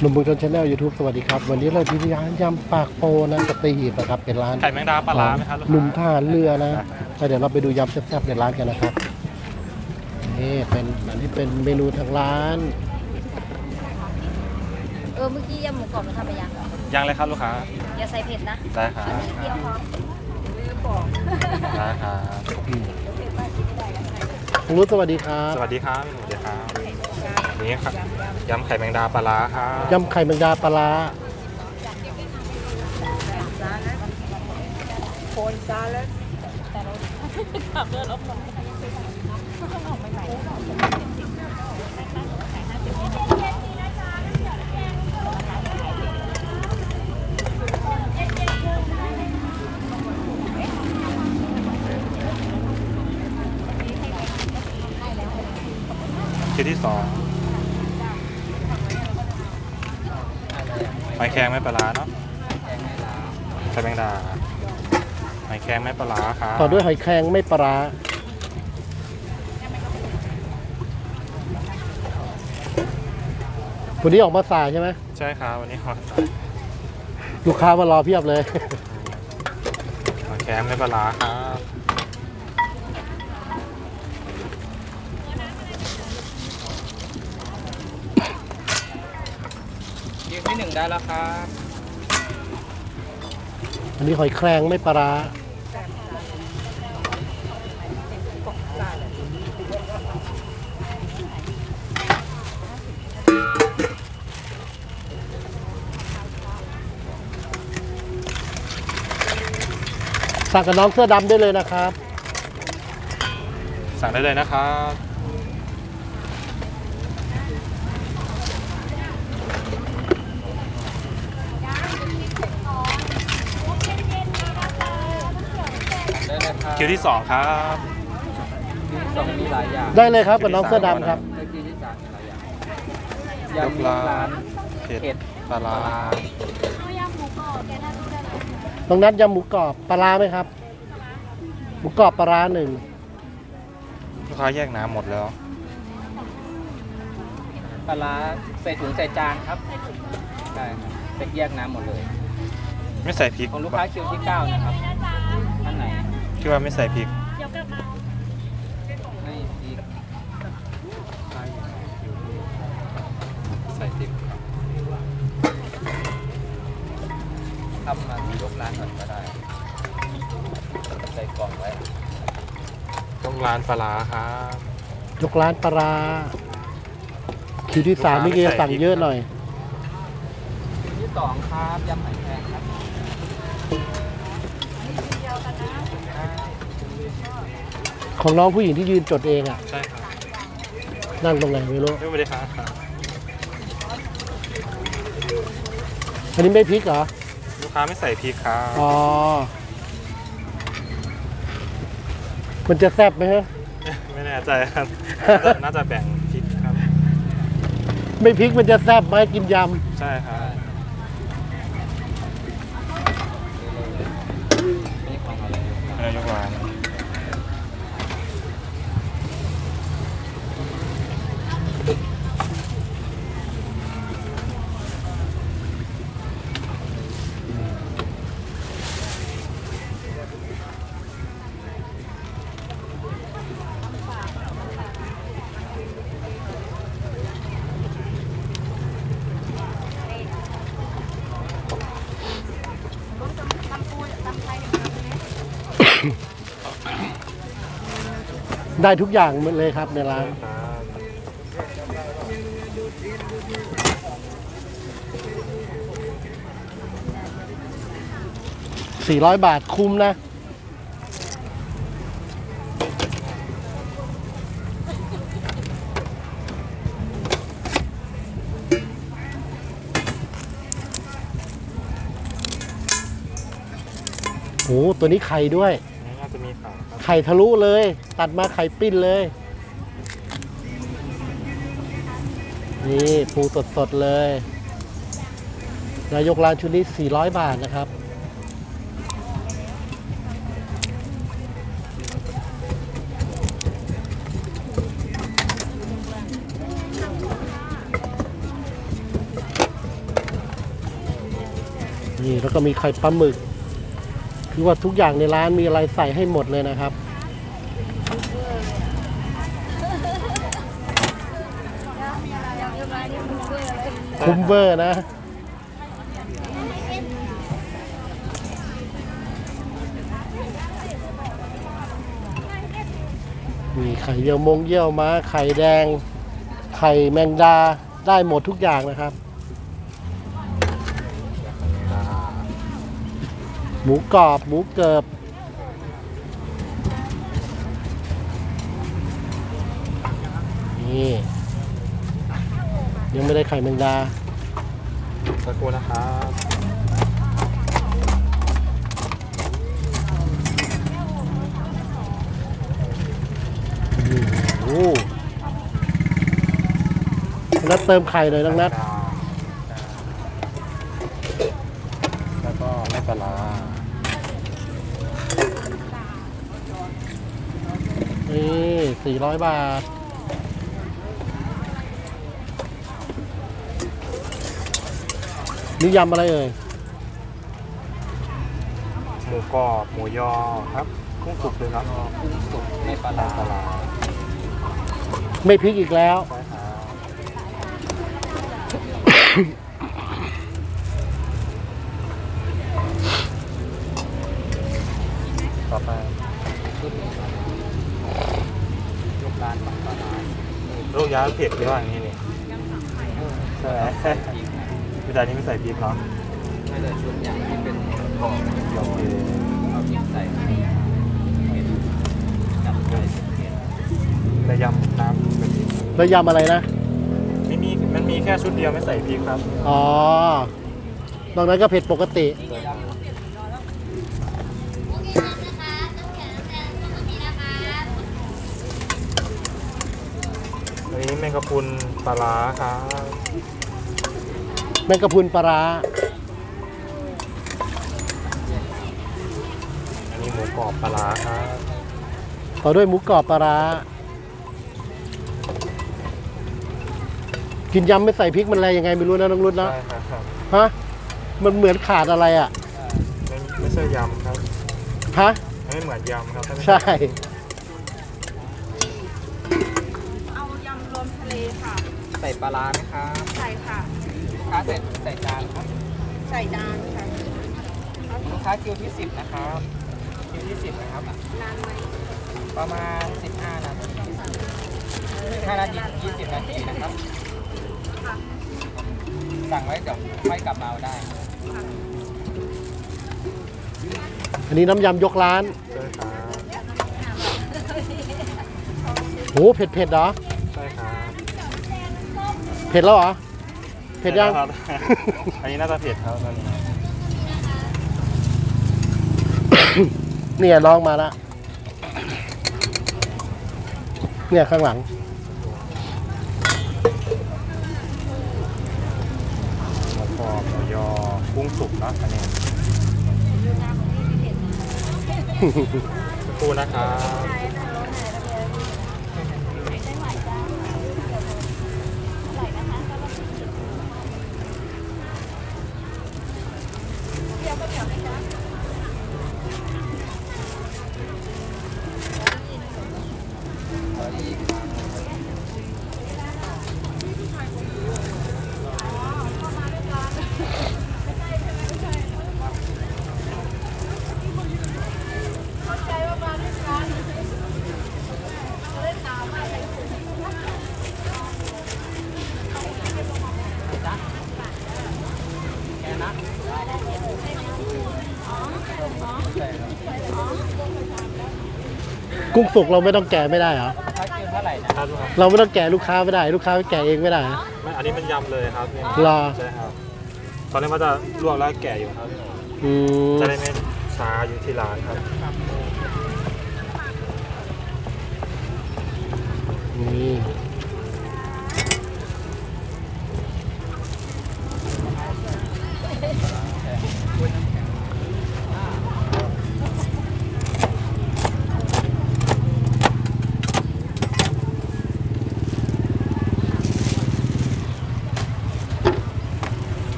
หนุ่มบุญชนชาแนลยูทูบสวัสดีครับ วันนี้เราที่ร้านยำปากโปนะสตรีหีบนะครับ เป็นร้านไข่แมงดาปลาร้าไหมครับลูกค้าหนุ่มทหารเรือนะแล้วเดี๋ยวเราไปดูยำแซ่บๆในร้านกันนะครับนี่เป็นอันนี้เป็นเมนูทางร้านเออเมื่อกี้ยำหมูกรอบเราทำไปยังยังเลยครับลูกค้าอย่าใส่เผ็ดนะได้ครับอันนี้เดียวพอลืมบอกได้ครับอืมคุณรุ้สวัสดีครับ สวัสดีครับพี่หนูเดียวครับ นี่ครับยำไข่แมงดาปลาร้าครับยำไข่แมงดาปลาร้าโคนซาแล้วแต่เราขับเดินรถลงคิวที่สองหอยแครงไม่ปลาร้าเนาะไข่แมงดาหอยแครงไม่ปลาร้าครับต่อด้วยหอยแครงไม่ปลาร้าวันนี้ออกมาสายใช่ไหมใช่ครับวันนี้หอยลูกค้ามารอเพียบเลย หอยแครงไม่ปลาร้าครับ ได้แล้วครับอันนี้หอยแครงไม่ปลาร้าสั่งกับน้องเสื้อดำได้เลยนะครับ สั่งได้เลยนะครับ ได้เลย ครับคิวที่สองครับคิวที่สองมีหลายอย่างได้เลยครับกับน้องเสื้อดำครับแล้วคิวที่สามมีหลายอย่างยกยำร้าร้านนเผ็ดเผ็ดปลาร้าตรงนั้นยำหมูกรอบปลาร้าไหมครับ หมูกรอบปลาร้าหนึ่งลูกค้าแยกน้ำหมดแล้ว ปลาร้าใส่ถุงใส่จานครับใช่ครับเป็นแยกน้ำหมดเลย ไม่ใส่พริกของลูกค้าคิวที่เก้านะครับท่าน ไหนคิดว่าไม่ใส่พริกไม่อีกใส่พริกทำมายกร้านก่อนก็ได้ ใส่กล่องไว้ ต้องร้านปลาร้าครับยกร้านปลาร้าคิวที่สามนี่ก็จะสั่งเยอะหน่อยคิวที่สองครับยำหอยแครงครับ ของน้องผู้หญิงที่ยืนจดเองอะ ใช่ครับนั่งตรงไหนไม่รู้ ไม่ได้ครับอันนี้ไม่พริกเหรอ ลูกค้าไม่ใส่พริกครับอ๋อ มันจะแซ่บไหมฮะ ไม่แน่ใจครับ น่าจะน่าจะแบ่งพริกครับ ไม่พริกมันจะแซ่บไหมกินยใช่ครับนี่ของอะไรยกร้านนายก ได้ทุกอย่างหมดเลยครับในร้าน 400 บาทคุ้มนะ โอ้ตัวนี้ไข่ด้วยาจะมีขายครับไข่ทะลุเลย ตัดมาไข่ปิ้นเลย นี่ปูสดๆเลยนายกร้านชุดนี้ 400 บาทนะครับ นี่แล้วก็มีไข่ปลาหมึก คือว่าทุกอย่างในร้านมีอะไรใส่ให้หมดเลยนะครับ คุ้มเวอร์นะ มีไข่เยี่ยวมงเยี่ยวม้าไข่แดง ไข่แมงดาได้หมดทุกอย่างนะครับ มูกรอบหมูเกิบนี่ยังไม่ได้ไข่แมงดาสักครู่นะครับโอ้โหนัดเติมไข่หน่อยน้องนัด แล้วก็ไม่ปลาร้า นี่สี่ ร้อยบาท นี่ยำอะไรเอ่ย หมูกรอบหมูยอครับกุ้งสุกเลยครับกุ้งสุกไม่ปลาปลาร้าปลาร้าไม่พริกอีกแล้ว ใช่ ลูกย้าเผ็ดหรือว่าอย่างนี้นี่ใช่ไหมพริกนะวิธีนี้ไม่ใส่พริกเนาะไม่แต่ชุดอย่างที่เป็นกรอบโอเคเอาพริกใส่เผ็ดจับใจเผ็ดแต่ยำน้ำกะทิแล้วยำอะไรนะ ไม่มีมันมีแค่ชุดเดียวไม่ใส่พริกครับ อ๋อนอกนั้นก็เผ็ดปกติ งกะพรุนปลาร้าครับแมงกะพรุนปลาร้าอันนี้หมูกรอบปลาร้าครับต่อด้วยหมูกรอบปลาร้า กินยำไม่ใส่พริกมันอะไรยังไงไม่รู้นะน้องรุ่นนะใช่ครับครับฮะมันเหมือนขาดอะไรอะไม่ไม่ใช่ยำครับฮะไม่เหมือนยำครับถ้าไม่ใช่ เอายำรวมทะเลค่ะ ใส่ ปลาร้าไหมครับใส่ค่ะ ลูกค้าใส่ใส่จานครับใส่จานค่ะลูกค้าคิวที่ 10 นะครับ คิวที่ 10 นะครับ นานไหมประมาณ 15 นาที15นาทีถึง20 นาทีนะครับสั่งไว้เดี๋ยวค่อยกลับมาเอาได้ อันนี้น้ำยำยกร้านใช่ครับโหเผ็ดเผ็ดๆเหรอใช่ครับ เผ็ดแล้วเหรอ เผ็ดยัง ครับอันนี้น่าจะเผ็ดครับตอนนี้เนี่ยน้องมาแล้วเนี่ยข้างหลัง หมูกรอบหมูยอกุ้งสุกเนอะอันนี้สักครู่นะครับ กุ้งสุกเราไม่ต้องแกะไม่ได้เหรอลูกค้าคิวเท่าไหร่นะครับครับเราไม่ต้องแกะลูกค้าไม่ได้ ลูกค้าแกะเองไม่ได้เหรอ ไม่อันนี้เป็นยำเลยครับนี่รอ ใช่ครับ ตอนนี้มันจะลวกแล้วแก่อยู่ครับ อืมจะได้ไม่ช้าอยู่ที่ร้านครับ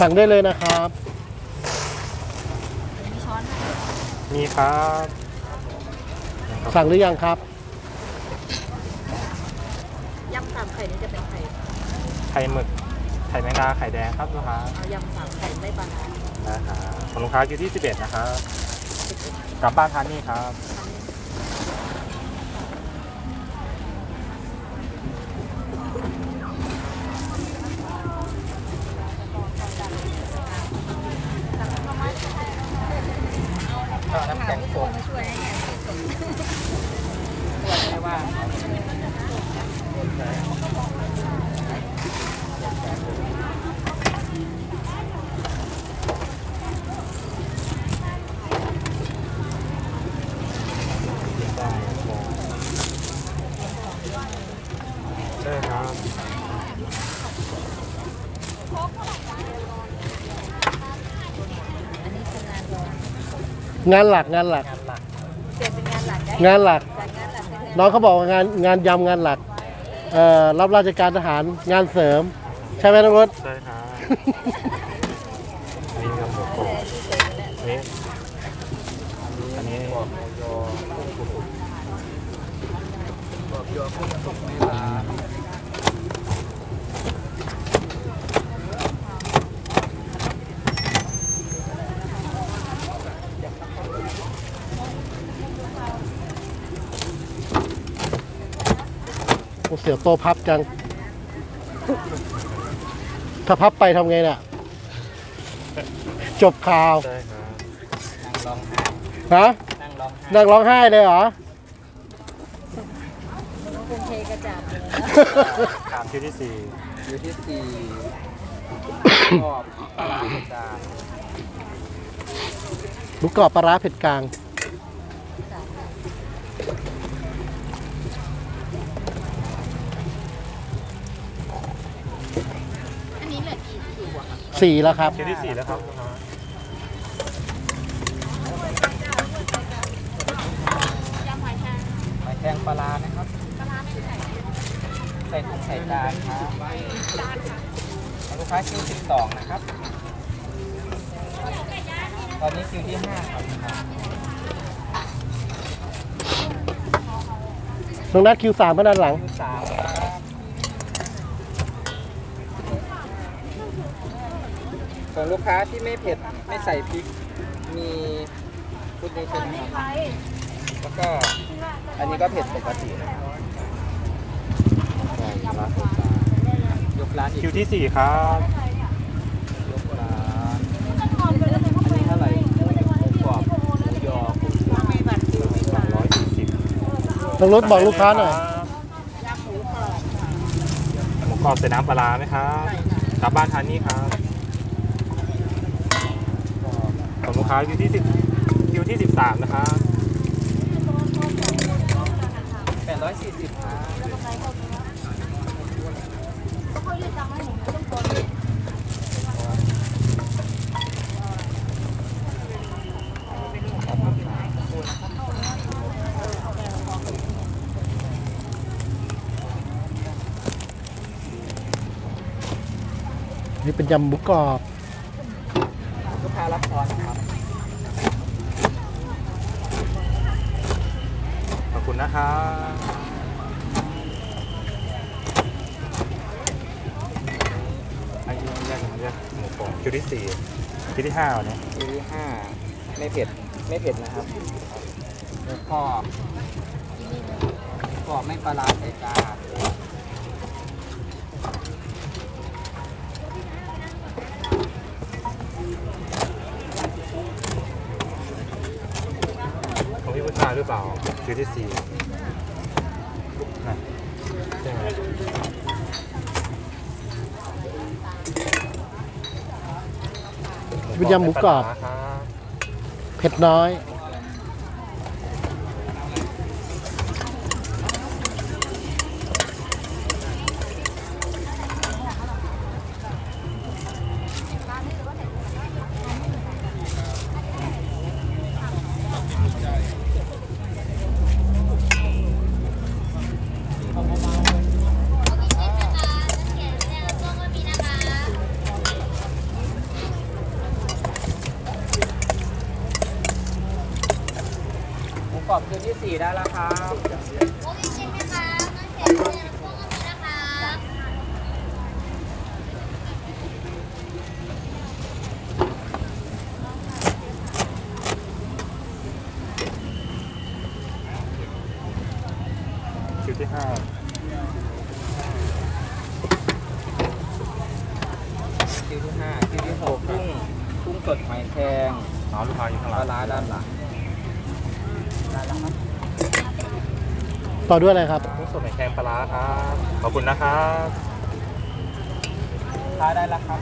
สั่งได้เลยนะครับ มีช้อนให้มีครับสั่งหรือยังครับ ยำสามไข่นี่จะเป็นไข่ไข่หมึก ไข่แมงดา ไข่แดงครับลูกค้าเอายำสามไข่ไม่ปลาร้านะครับของลูกค้าคิวที่ 11 นะครับ กลับบ้านทานนี่ครับ ก็น้ำแข็งโขก มาช่วยให้ไง ไม่ว่า ได้ครับ อันนี้คืองานรอง งานหลักงานหลัก งานหลักเปลี่ยนเป็นงานหลักได้งานหลัก จากงานหลักเป็นงานน้องเขาบอกว่างานงานยำงานหลักเอ่อรับราชการทหารงานเสริม ใช่ไหมน้องรถได้ครับอันนี้กับหมูกรอบอันนี้ อันนี้ บอกยอบอกยอกุ้งสุกไม่ปลา โอ้เสียวโตพับจัง ถ้าพับไปทำไงเนี่ยจบข่าวได้ครับนั่งร้องไห้ฮะนั่งร้องไห้นั่งร้องไห้เลยเหรอ คงเทกระจาดเลยตามคิวที่อยู่ที่สี่กรอบปลาร้าเผ็ดจาน หมูกรอบปลาร้าเผ็ดกลาง สี่แล้วครับ4คิวที่4แล้วครับลูกค้ายำหอยแครงหอยแครงปลาร้านะครับปลาร้าไม่ใส่ใส่ถุงใส่จานครับจานค่ะลูกค้าคิวสิบสองนะครับ ตอนนี้คิวที่ห้าครับน้องนัดคิวสามก็ด้านหลัง คิวสามครับ ส่วนลูกค้าที่ไม่เผ็ดไม่ใส่พริก มีพุดนี้ใช่ไหมครับแล้วก็อันนี้ก็เผ็ดปกตินะครับยกร้านอีกคิวที่ 4 ครับยกร้านอันนี้เท่าไหร่หมูกรอบหมูยอกุ้งสุก240น้องรถบอกลูกค้าหน่อยหมูกรอบใส่น้ำปลาร้าไหมครับกลับบ้านทานนี่ครับ ของลูกค้าคิวที่10คิวที่13นะครับแปดร้อยสี่สิบครับนี่เป็นยำหมูกรอบ ลูกค้ารับทอนนะครับ ขอบ คุณนะครับอันนี้แยกแยกหมูกรอบคิวที่4คิวที่5วันนี้คิวที่ห้าไม่เผ็ดไม่เผ็ดนะครับแล้วก็กรอบไม่ปลาร้าใส่จานของพี่พุทธาหรือเปล่าคิวที่4 นะใช่ไหมเป็นยำหมูกรอบปลาาครับเผ็ดน้อย ต่อด้วยอะไรครับกุ้งสดหอยแครงปลาร้าครับขอบคุณนะครับลูกค้าได้แล้วครับ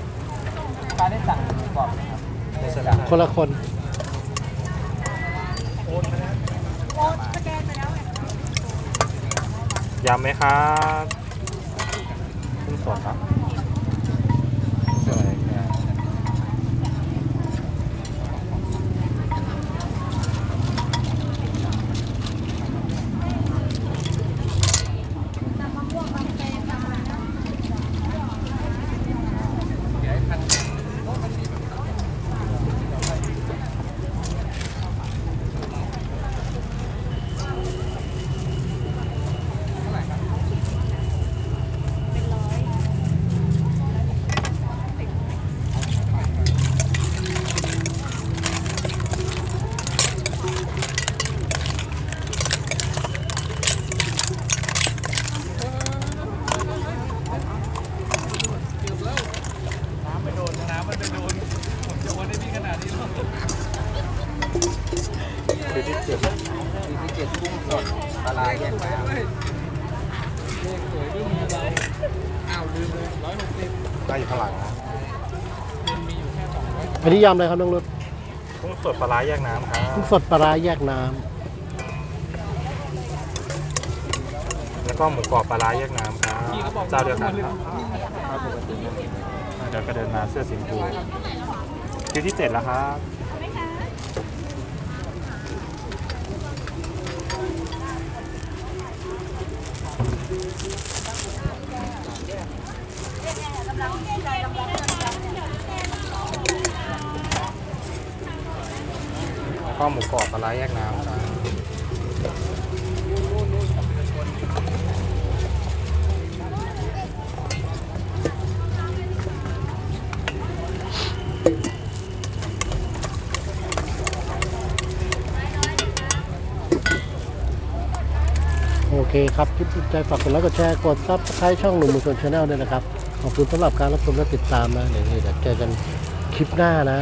ลูกค้าได้สั่งหมูกรอบไหมครับไม่ได้สั่งคนละคนยำไหมครับกุ้งสดครับสวยครับ คิวที่เจ็ด คิวที่เจ็ดกุ้งสดปลาร้าแยกน้ำ ได้อยู่ข้างหลังนะอันนี้ยำอะไรครับน้องรถกุ้งสดปลาร้าแยกน้ำครับกุ้งสดปลาร้าแยกน้แล้วก็หมูกรอบปลาร้าแยกน้ำครับเจ้าเดียวกันครับเดี๋ยวก็เดินมาเสื้อสีชมพูคิวที่เจ็ดแล้วครับ แล้วหมูกรอบปลาร้าแยกน้ำครับโอเคครับคลิปใจฝากกดไลค์กดแชร์กดซับสไครต์ช่องหนุ่มมือชนชาแนลด้วยนะครับ ขอบคุณสำหรับการรับชมและติดตามนะเดี๋ยวเดี๋ยวเจอกันคลิปหน้านะ